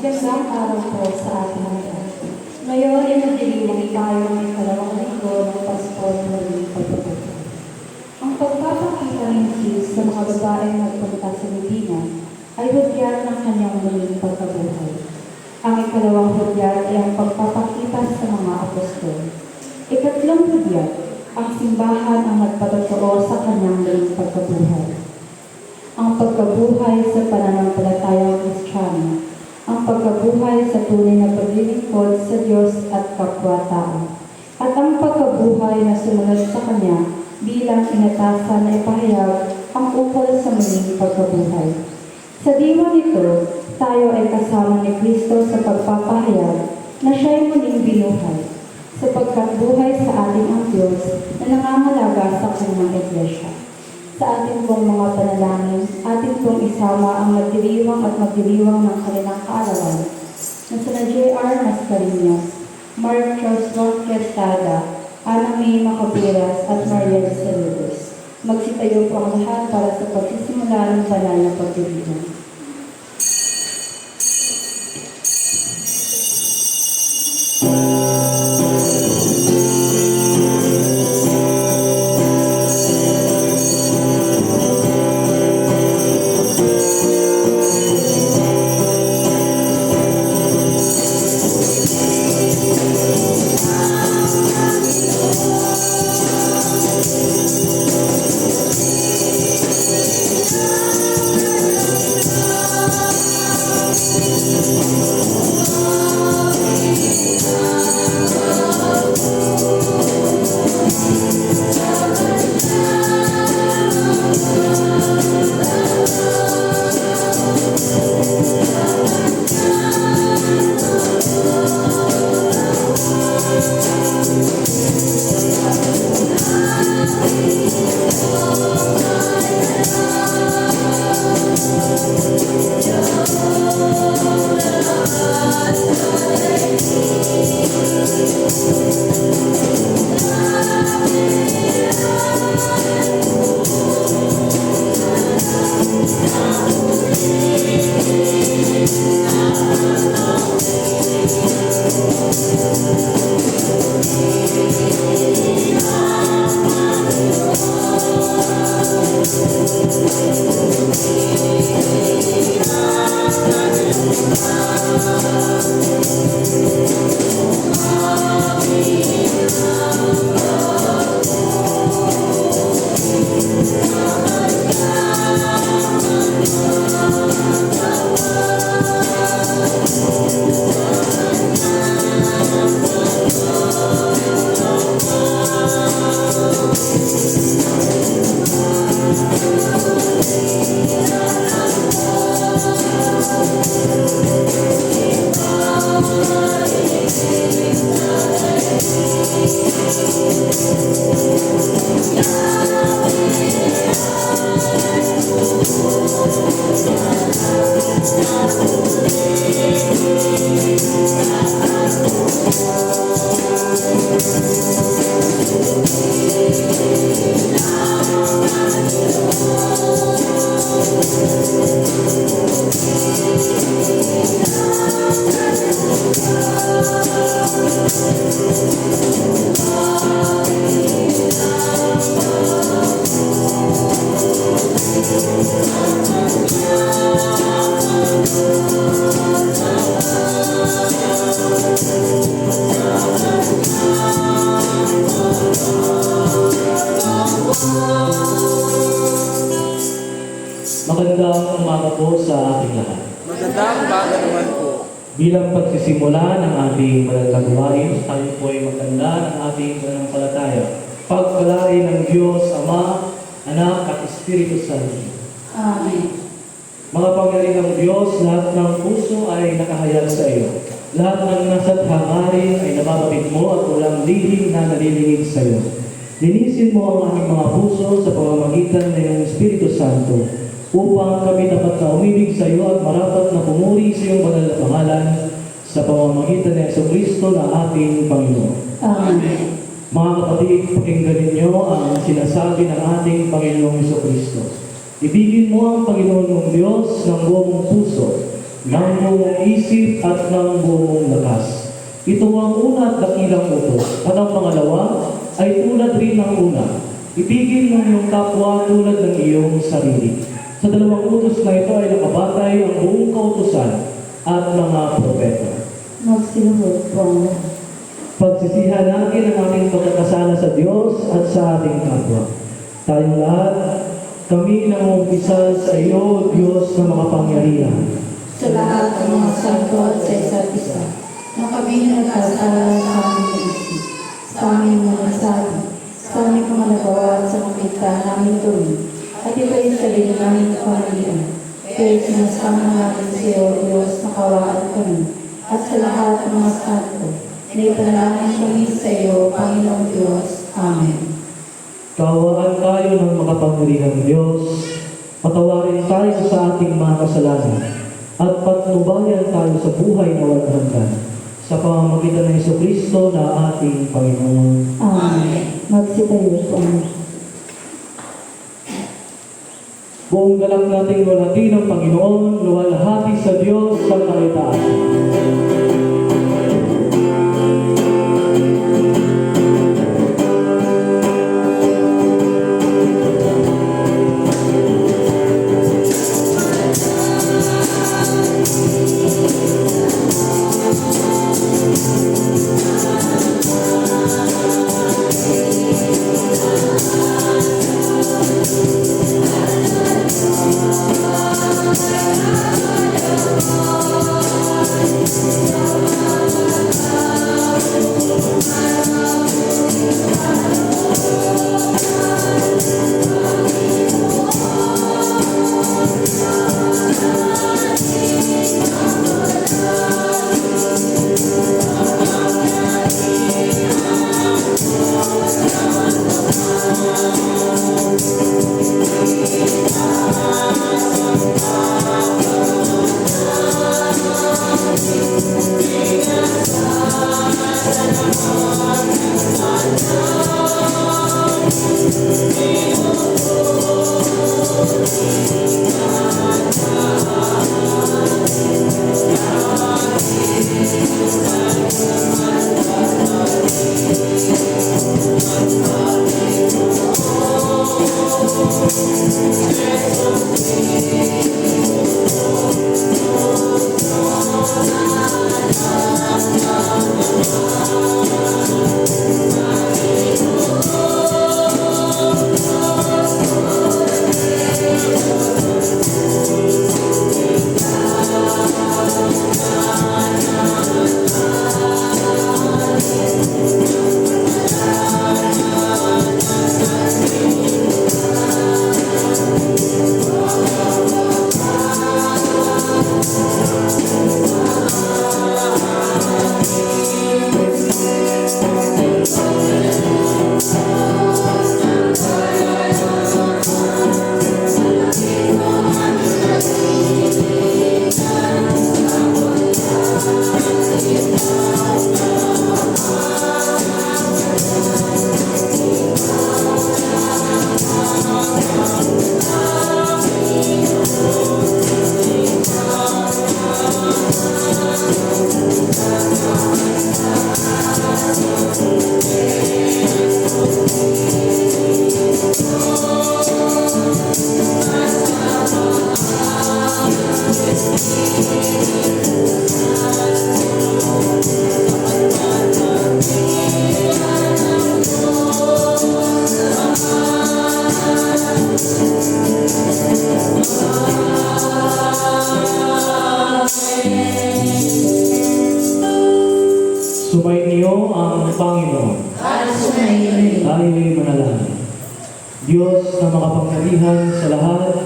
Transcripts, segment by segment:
Magandang araw po sa ating lahat. Ngayon ay magdiriwang tayo ng ikalawang linggo ng Pasko ng Pagpapalit. Ang pagpapakita ni Jesus sa mga babaeng nagpunta sa Medina ay hudyat ng kanyang muling pagkabuhay. Ang ikalawang hudyat ay ang pagpapakita sa mga apostol. Ikatlong hudyat, ang simbahan ang nagpatotoo sa kanyang muling pagkabuhay ang pagkabuhay sa pananampalatayang Kristiyano, ang pagkabuhay sa tunay na paglilingkod sa Diyos at kapwa-tao, at ang pagkabuhay na sumunod sa Kanya bilang inatasan na ipahayag ang ukol sa muling pagkabuhay. Sa diwa nito, tayo ay kasama ni Kristo sa pagpapahayag na siya'y muling binuhay, sapagkat buhay sa ating ang Diyos na nangangalaga sa kanyang iglesia sa ating pong mga panalangin, ating pong isama ang magdiriwang at magdiriwang ng kanilang kaarawan na sina J.R. Mascarinhas, Mark Charles Questada, Ana May Macapiras at Mariel Saludos. Magsitayo po ang lahat para sa pagsisimula ng banal na pagdiriwang. Umaga naman po. Bilang pagsisimula ng ating malalang gawain, tayo po ay maganda ng ating pananampalataya. Pagpalain ng Diyos, Ama, Anak at Espiritu Santo. Amen. Mga pagaling ng Diyos, lahat ng puso ay nakahayag sa iyo. Lahat ng nasa hangarin ay nabababit mo at walang lihim na nalilingig sa iyo. Linisin mo ang aming mga puso sa pamamagitan ng iyong Espiritu Santo upang kami dapat na umibig sa iyo at marapat na pumuri sa iyong banal na pangalan sa pamamagitan ng Yeso Kristo na ating Panginoon. Amen. Mga kapatid, pakinggan ninyo ang sinasabi ng ating Panginoong Yeso Kristo. Ibigin mo ang Panginoon mong Diyos ng buong puso, ng buong isip at ng buong lakas. Ito ang una at dakilang utos. At ang pangalawa ay tulad rin ng una. Ibigin mo iyong kapwa tulad ng iyong sarili. Sa dalawang utos na ito ay nakabatay ang buong kautusan at mga propeta. Magsinuhod po. Pagsisihan natin ang aming pagkakasala sa Diyos at sa ating kapwa. Tayong lahat, kami nangumpisal sa iyo, Diyos na makapangyarihan. Sa lahat ng mga santo at sa isa't isa, na kami nagkasala sa aming isip, sa aming mga nasabi, sa aming mga nagawa at sa makita namin tuwing, at ito ay sarili namin pamilihan. Kaya sinasama namin sa iyo, Diyos, nakawaan kami, at sa lahat ng mga santo, na ipanalangin kami sa iyo, Panginoong Diyos. Amen. Kawaan tayo ng makapangyarihang Diyos, patawarin tayo sa ating mga kasalanan, at patnubayan tayo sa buhay na walang hanggan. Sa pamamagitan ng Iso Kristo na ating Panginoon. Amen. Magsitayo po ang lahat. Buong galak nating luwalhati ng Panginoon, luwalhati sa Diyos sa kaitaas. Sumainyo ang Panginoon. At sumayin Tayo'y manalangin. Diyos na makapangyarihan sa lahat,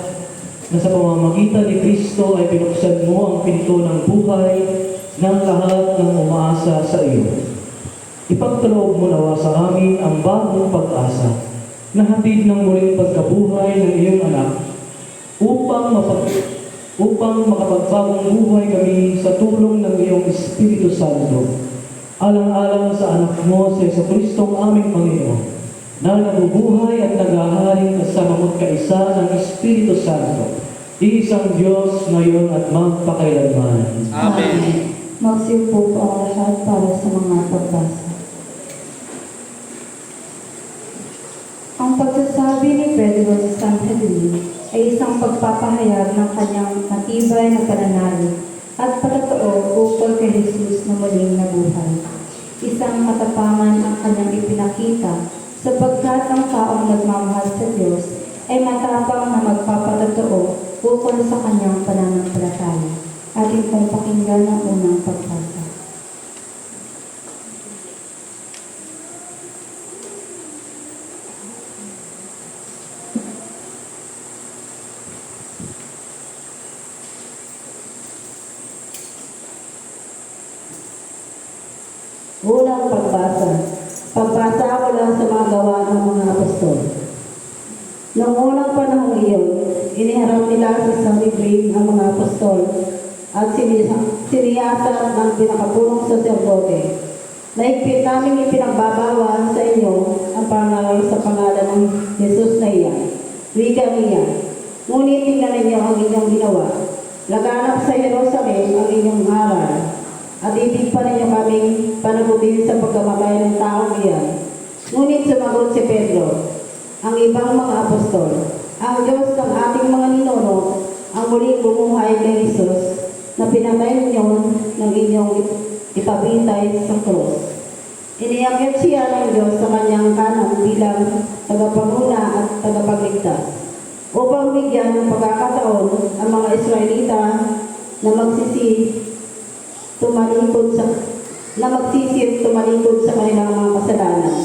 na sa pamamagitan ni Kristo ay pinuksan mo ang pinto ng buhay ng lahat ng umaasa sa iyo. Ipagkaloob mo nawa sa amin ang bagong pag-asa na hatid ng muling pagkabuhay ng iyong anak upang mapag upang makapagbagong buhay kami sa tulong ng iyong Espiritu Santo. Alang-alang sa anak mo sa Yeso Kristong aming Panginoon, na nabubuhay at naghaharing kasama mo't kaisa ng Espiritu Santo, Iisang Diyos ngayon at magpakailanman. Amen. Magsiupo po ang lahat para sa mga pagbasa. Ang pagsasabi ni Pedro sa Sanhedrin ay isang pagpapahayag ng kanyang matibay na pananalig at patotoo ukol kay Jesus na muling nabuhay. Isang katapangan ang kanyang ipinakita sapagkat ang taong nagmamahal sa Diyos ay matapang na magpapatotoo ukol sa kanyang pananampalataya. Ating pong pakinggan ang unang pagbasa. Unang pagbasa. Pagbasa ko lang sa mga gawa ng mga apostol. Noong unang panahon iyon, iniharap nila sa Sanhedrin ang mga apostol at siniyasat ng pinakapulong saserdote. Naigpit namin ipinagbabawal sa inyo ang pangaral sa pangalan ng Jesus na iyan. Wika niya. Ngunit tingnan ninyo ang inyong ginawa. Laganap sa Jerusalem ang inyong aral at ibig pa ninyo kaming panagutin sa pagkamatay ng taong iyan. Ngunit sumagot si Pedro, ang ibang mga apostol, ang Diyos ng ating mga ninuno, ang muling bumuhay kay Jesus, na pinatay ninyo ng inyong ipabintay sa krus. Iniakyat siya ng Diyos sa kanyang kanan bilang tagapanguna at tagapagligtas upang bigyan ng pagkakataon ang mga Israelita na magsisi tumalikod sa na magsisip tumalikod sa kanilang mga kasalanan.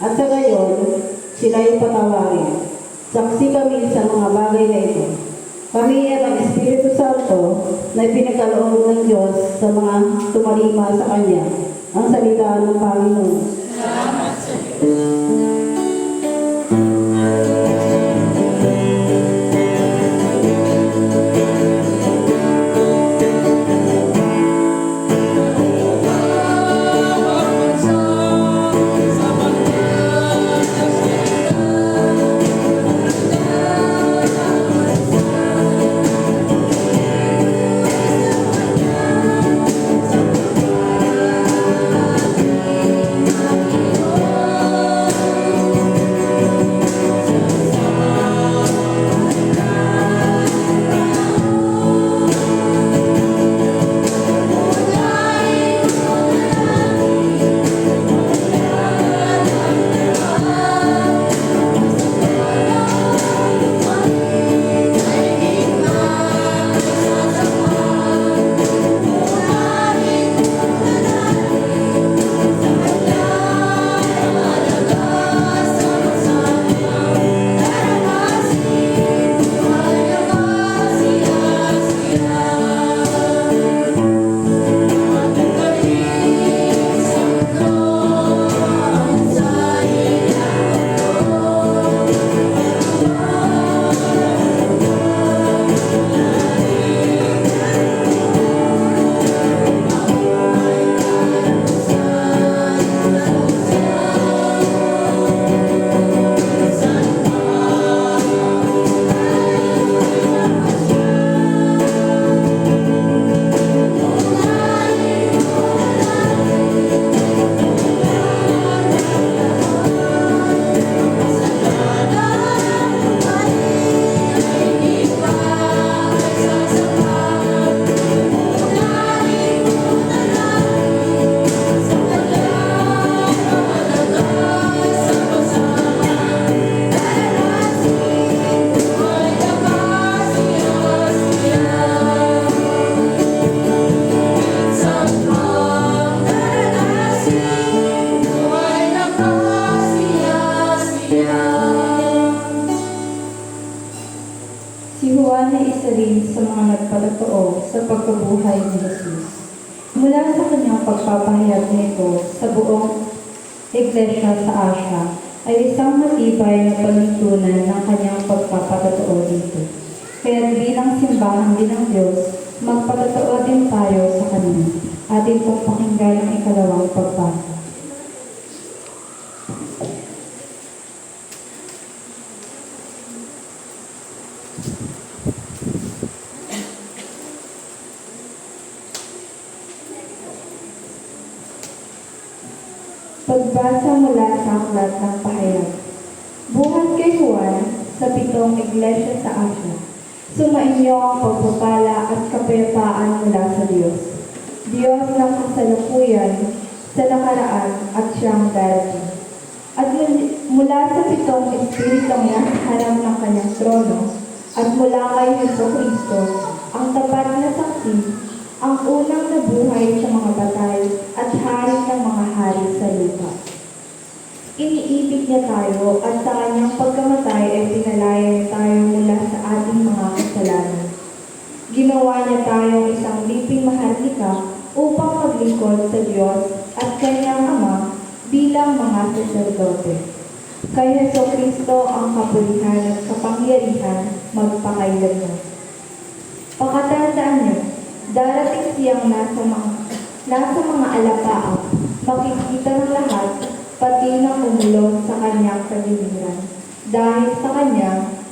At sa gayon, sila ay patawarin. Saksi kami sa mga bagay na ito. Kami ay ang Espiritu Santo na ipinagkaloob ng Diyos sa mga tumalima sa Kanya. Ang salita ng Panginoon. Si pagpapahayag nito sa buong iglesia sa Asia, ay isang matibay na panuntunan ng kanyang pagpapatotoo dito. Kaya bilang simbahan din ng Diyos, magpatotoo din tayo sa Kanya. Ating pong pakinggan ang ikalawang pagbasa. Pagbasa mula sa aklat ng pahayag. Buhat kay Juan sa pitong iglesia sa Asia. Sumainyo ang pagpapala at kapayapaan mula sa Diyos. Diyos ng kasalukuyan sa nakaraan at siyang darating. At mul- mula sa pitong espiritong nasa harap ng kanyang trono at mula kay Heso Kristo, ang tapat na saksi, ang unang nabuhay sa mga patay at hari ng mga hari sa lupa. Iniibig niya tayo at sa kanyang pagkamatay ay pinalaya niya tayo mula sa ating mga kasalanan. Ginawa niya tayong isang liping maharlika upang maglingkod sa Diyos at kanyang Ama bilang mga saserdote. Kay Heso Kristo ang kapulihan at kapangyarihan magpakailanman. Pakatandaan niyo, darating siyang nasa mga, nasa mga alapaap, makikita ng lahat, pati ng umulo sa kanyang kadiliran. Dahil sa kanya,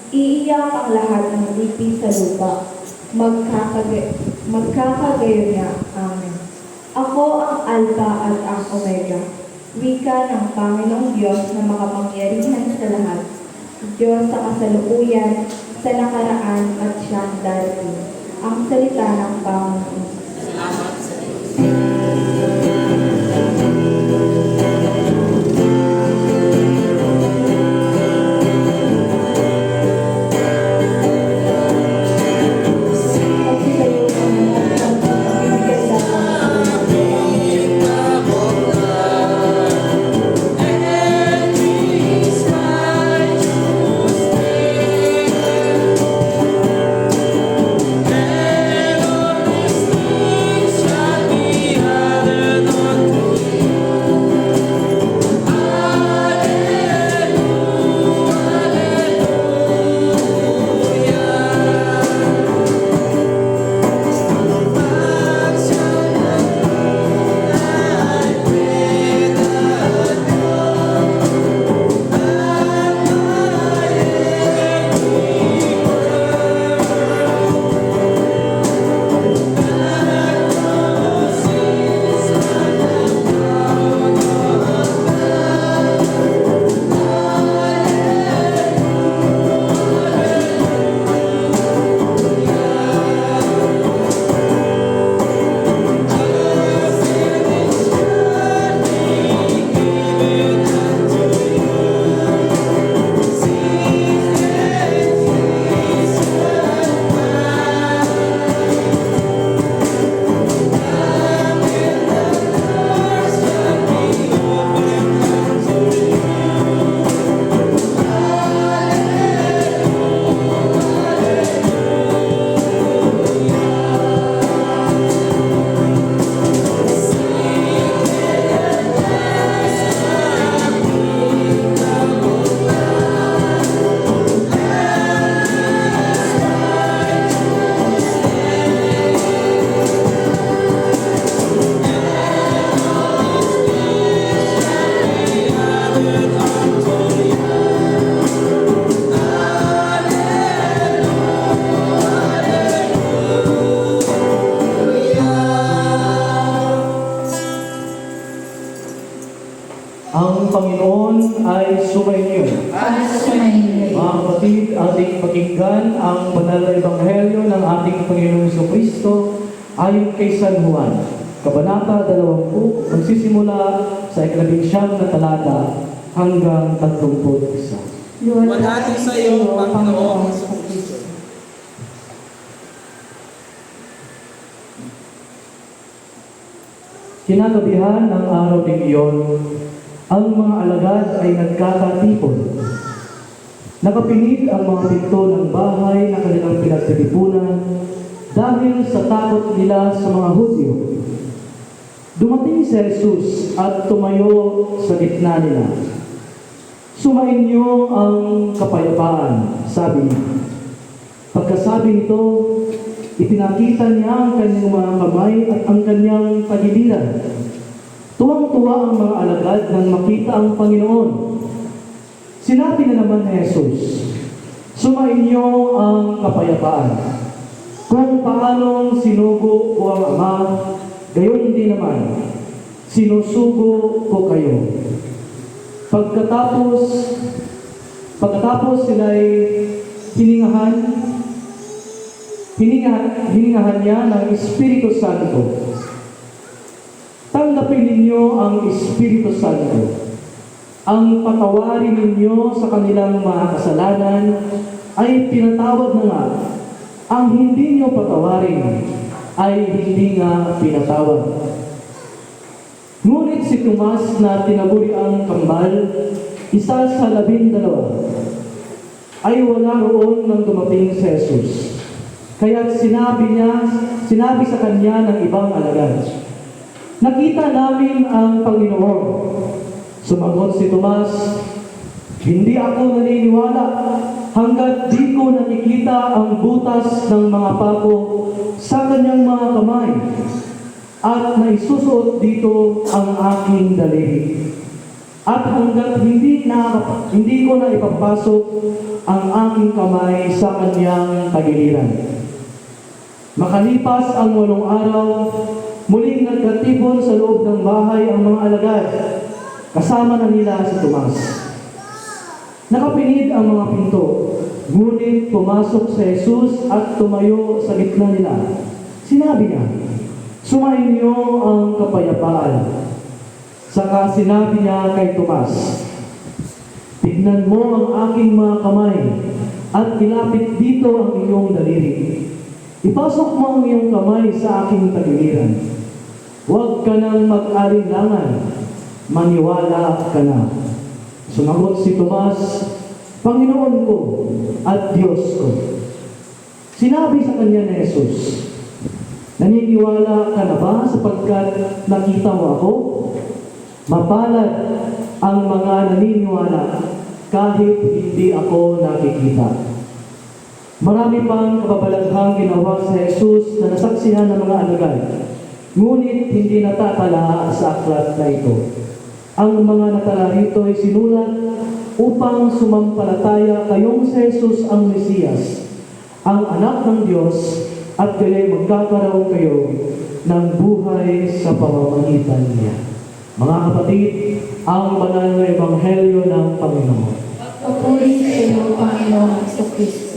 iiyak ang lahat ng lipi sa lupa. Magkakagay, magkakagayon niya. Amen. Ako ang Alpha at ang Omega, wika ng Panginoong Diyos na makapangyarihan sa lahat. Diyos sa kasalukuyan, sa nakaraan at siyang darating. Ang salita ng Panginoon. Kasi Kabanata 20, magsisimula sa ikalabing siyam na talata hanggang 31. Manati sa iyo, Panginoong Kristo. Kinagabihan ng araw ding iyon, ang mga alagad ay nagkakatipon. Nakapinig ang mga pinto ng bahay na kanilang pinagtitipunan dahil sa takot nila sa mga Hudyo. Dumating si Jesus at tumayo sa gitna nila. Sumainyo ang kapayapaan, sabi niya. Pagkasabi nito, ipinakita niya ang kanyang mga kamay at ang kanyang pagiliran. Tuwang-tuwa ang mga alagad nang makita ang Panginoon. Sinabi na naman ni Jesus, Sumainyo ang kapayapaan. Kung paanong sinugo ko ang Ama, gayon din naman, sinusugo ko kayo. Pagkatapos, pagkatapos sila'y hiningahan, hiningahan, hiningahan niya ng Espiritu Santo. Tanggapin ninyo ang Espiritu Santo. Ang patawarin ninyo sa kanilang mga kasalanan ay pinatawad na nga. Ang hindi nyo patawarin ay hindi nga pinatawad. Ngunit si Tomas na tinaguri ang kambal, isa sa labindalawa, ay wala roon nang dumating si Jesus. Kaya sinabi niya, sinabi sa kanya ng ibang alagad, Nakita namin ang Panginoon. Sumagot si Tomas, Hindi ako naniniwala hanggat di ko nakikita ang butas ng mga pako sa kanyang mga kamay at naisusuot dito ang aking daliri. At hanggat hindi na hindi ko na ipapasok ang aking kamay sa kanyang tagiliran. Makalipas ang walong araw, muling nagkatipon sa loob ng bahay ang mga alagad. Kasama na nila si Tomas. Nakapinid ang mga pinto, ngunit pumasok si Jesus at tumayo sa gitna nila. Sinabi niya, Sumainyo ang kapayapaan. Saka sinabi niya kay Tomas, Tignan mo ang aking mga kamay at ilapit dito ang iyong daliri. Ipasok mo ang iyong kamay sa aking tagiliran. Huwag ka nang mag-alinlangan. Maniwala ka na. Sumagot si Tomas, Panginoon ko at Diyos ko. Sinabi sa kanya ni Jesus, Naniniwala ka na ba sapagkat nakita mo ako? Mapalad ang mga naniniwala kahit hindi ako nakikita. Marami pang kababalaghang ginawa sa Jesus na nasaksihan ng mga alagad, ngunit hindi natatala sa aklat na ito. Ang mga natala rito ay sinulat upang sumampalataya kayong si Jesus ang Mesiyas, ang anak ng Diyos, at kaya'y magkakaroon kayo ng buhay sa pamamagitan niya. Mga kapatid, ang banal na ebanghelyo ng Panginoon. Papuri sa iyo, Panginoon sa Kristo.